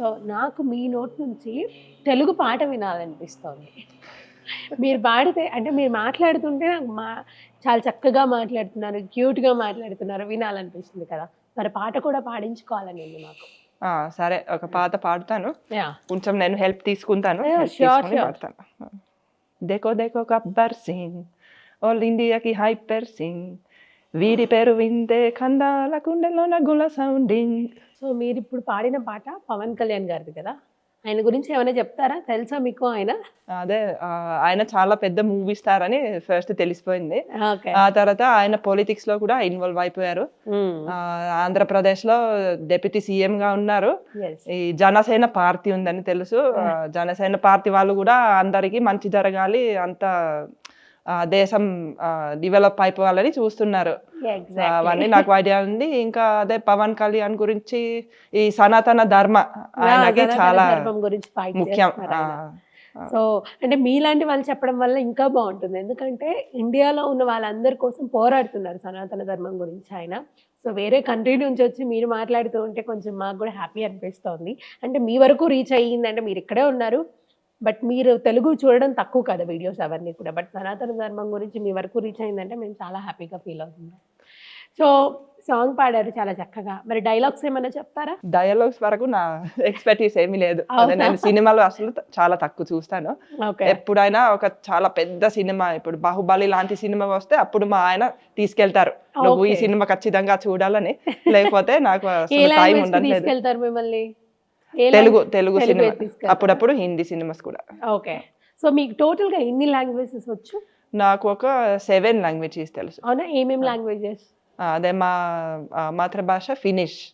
So నాకు మీ note నుంచి తెలుగు పాట వినాలనిపిస్తోంది. మీరు పాడితే అంటే మీరు మాట్లాడుతుంటే నాకు మా చాలా చక్కగా మాట్లాడుతున్నారు క్యూట్గా మాట్లాడుతున్నారు వినాలనిపిస్తుంది కదా. మరి పాట కూడా పాడించుకోవాలని ఆ, సరే ఒక పాట పాడతాను. యా. కొంచెం నేను హెల్ప్ తీసుకుంటాను. పాడతాను. దేకో దేకో గబ్బర్ సింగ్. ఆల్ ఇండియాకి హైపర్ సింగ్. వీరి పేరు వింటే ఖండాల గుండెలోన గుల సౌండింగ్. సో మీరు ఇప్పుడు పాడిన పాట పవన్ కళ్యాణ్ గారిది కదా? ఆయన గురించి ఏమైనా చెప్తారా? తెలుసా మీకు ఆయన? అదే ఆయన చాలా పెద్ద మూవీ స్టార్ అని ఫస్ట్ తెలిసిపోయింది. ఆ తర్వాత ఆయన పొలిటిక్స్లో కూడా ఇన్వాల్వ్ అయిపోయారు. ఆంధ్రప్రదేశ్లో డెప్యూటీ సీఎం గా ఉన్నారు. ఈ జనసేన పార్టీ ఉందని తెలుసు. ఆ, జనసేన పార్టీ వాళ్ళు కూడా అందరికి మంచి జరగాలి అంత దేశం డెవలప్ అయిపోవాలని చూస్తున్నారు. అవన్నీ నాకు ఐడియా ఉంది ఇంకా అదే పవన్ కళ్యాణ్ గురించి ఈ సనాతన ధర్మ ఆయనకి చాలా ముఖ్యం. సో అంటే మీలాంటి వాళ్ళు చెప్పడం వల్ల ఇంకా బాగుంటుంది. ఎందుకంటే ఇండియాలో ఉన్న వాళ్ళందరి కోసం పోరాడుతున్నారు సనాతన ధర్మం గురించి ఆయన. సో వేరే కంట్రీ నుంచి వచ్చి మీరు మాట్లాడుతూ ఉంటే కొంచెం మాకు కూడా హ్యాపీ అనిపిస్తోంది. అంటే మీ వరకు రీచ్ అయ్యిందంటే మీరు ఇక్కడే ఉన్నారు. బట్ మీరు తెలుగు చూడడం తక్కువ కదా వీడియోస్ అవన్నీ కూడా. బట్ సనాతన ధర్మం గురించి మీ వరకు రీచ్ అయిందంటే మేము చాలా హ్యాపీగా ఫీల్ అవుతున్నాం సో సాంగ్ పాడారు చాలా చక్కగా. మరి డైలాగ్స్ ఏమైనా చెప్తారా? డయలాగ్స్ వరకు నా ఎక్స్పర్టీస్ ఏమీ లేదు. నేను సినిమాలు అసలు చాలా తక్కువ చూస్తాను. ఎప్పుడైనా ఒక చాలా పెద్ద సినిమా ఇప్పుడు బాహుబలి లాంటి సినిమా వస్తే అప్పుడు మా ఆయన తీసుకెళ్తారు. నువ్వు ఈ. సినిమా ఖచ్చితంగా చూడాలని. లేకపోతే నాకు టైం తీసుకెళ్తారు మిమ్మల్ని? తెలుగు తెలుగు సినిమా. అప్పుడప్పుడు హిందీ సినిమాస్ కూడా. ఓకే. సో మీకు టోటల్గా ఎన్ని లాంగ్వేజెస్ వచ్చు? నాకు ఒక సెవెన్ లాంగ్వేజెస్ తెలుసు. అవునా? ఏమేమి లాంగ్వేజెస్? అదే మా మాతృభాష ఫినిష్.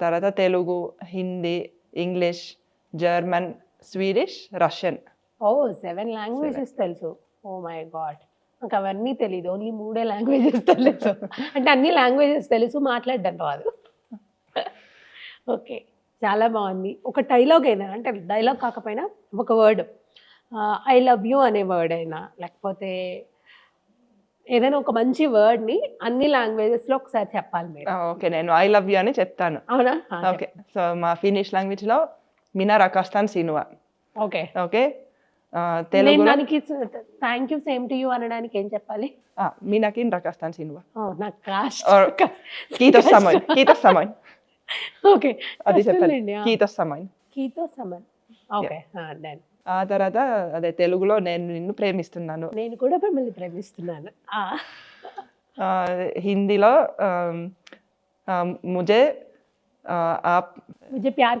తర్వాత Telugu Hindi English German Swedish Russian. Oh seven languages తెలుసు. Oh my God. నాకు అవన్నీ తెలియదు ఓన్లీ మూడే లాంగ్వేజెస్ తెలుసు. అంటే అన్ని లాంగ్వేజెస్ తెలుసు మాట్లాడడం రాదు. ఓకే. చాలా బాగుంది. ఒక డైలాగ్ అయినా అంటే డైలాగ్ కాకపోయినా ఒక వర్డ్ ఐ లవ్ యూ అనే వర్డ్ అయినా లేకపోతే ఏదైనా ఒక మంచి వర్డ్ని అన్ని లాంగ్వేజెస్లో ఒకసారి చెప్పాలి మీరు. ఓకే నేను ఐ లవ్ యూ అని చెప్తాను. అవునా? ఓకే సో మా ఫినిష్ లాంగ్వేజ్లో మినార్ అకస్తాన్ సినువా ఓకే. ఓకే? తెలుగులో దానికి thank you same to you అనడానికి ఏం చెప్పాలి? ఆ, మీనాకిన్ రకస్తాన్ సినువా నాకు కీతో సమన్ కీతో సమన్ ఓకే అది ఆ. కీతో సమన్. కీతో సమన్. ఓకే డన్ ఆ తర్వాత అదే తెలుగులో నేను నిన్ను ప్రేమిస్తున్నాను. నేను కూడా మిమ్మల్ని ప్రేమిస్తున్నాను. హిందీలో ముజే ముझे ప్యార్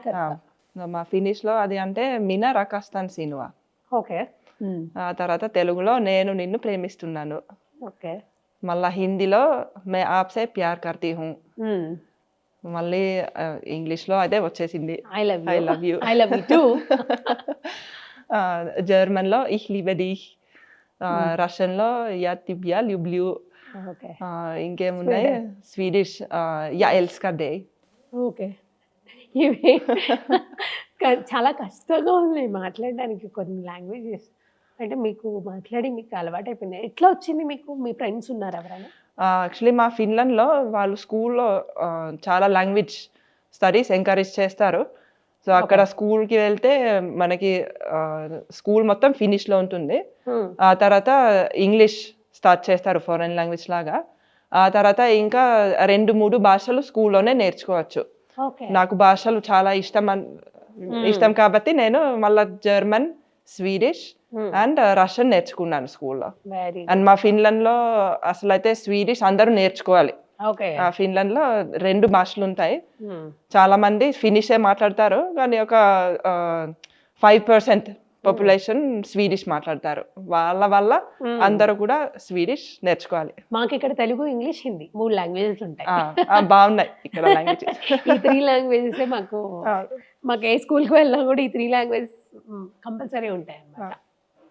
మా ఫినిష్లో అది అంటే మినా రకస్తాన్ సినువా ఓకే. ఉమ్, ఆ తర్వాత తెలుగులో నేను నిన్ను ప్రేమిస్తున్నాను. ఓకే. మళ్ళా హిందీలో మే ఆప్సే ప్యార్ కర్తీ హూ. ఉమ్, మళ్ళీ ఇంగ్లీష్లో అదే వచ్చేసింది. I love I love you I love you too జర్మన్లో ఇహ్ లిబె dich. రష్యన్లో యా తిబ్యా ల్యుబ్ల్యూ ఓకే. ఇంకేమున్నాయి? స్వీడిష్ యా ఎల్స్కర్ డే ఓకే. ఇవి చాలా కష్టంగా ఉన్నాయి మాట్లాడడానికి కొన్ని లాంగ్వేజెస్ అంటే మీకు మాట్లాడి మీకు అలవాటు అయిపోయింది ఎట్లా వచ్చింది మీకు? మీ ఫ్రెండ్స్ ఉన్నారు ఎవరైనా? యాక్చువల్లీ మా ఫిన్లాండ్లో వాళ్ళు స్కూల్లో చాలా లాంగ్వేజ్ స్టడీస్ ఎంకరేజ్ చేస్తారు. సో అక్కడ స్కూల్కి వెళ్తే మనకి స్కూల్ మొత్తం ఫినిష్లో ఉంటుంది. ఆ తర్వాత ఇంగ్లీష్ స్టార్ట్ చేస్తారు ఫారెన్ లాంగ్వేజ్ లాగా. ఆ తర్వాత ఇంకా రెండు మూడు భాషలు స్కూల్లోనే నేర్చుకోవచ్చు. నాకు భాషలు చాలా ఇష్టం ఇష్టం కాబట్టి నేను మళ్ళీ జర్మన్ స్వీడిష్ అండ్ రష్యన్ నేర్చుకున్నాను స్కూల్లో అండ్ మా ఫిన్లాండ్లో అసలు అయితే స్వీడిష్ అందరూ నేర్చుకోవాలి. ఓకే ఆ ఫిన్లాండ్లో రెండు భాషలు ఉంటాయి. ఉమ్, చాలా మంది ఫినిషే మాట్లాడతారు కానీ ఒక ఫైవ్ పర్సెంట్ పాపులేషన్ స్వీడిష్ మాట్లాడతారు. వాళ్ళ వల్ల Hmm. అందరూ కూడా స్వీడిష్ నేర్చుకోవాలి. మాకు ఇక్కడ తెలుగు ఇంగ్లీష్ హిందీ మూడు లాంగ్వేజెస్ ఉంటాయి. బాగున్నాయి ఇక్కడ ఈ త్రీ లాంగ్వేజెస్ మాకు మాకు ఏ స్కూల్కి వెళ్ళినా కూడా ఈ త్రీ లాంగ్వేజెస్ కంపల్సరీ ఉంటాయి అన్నమాట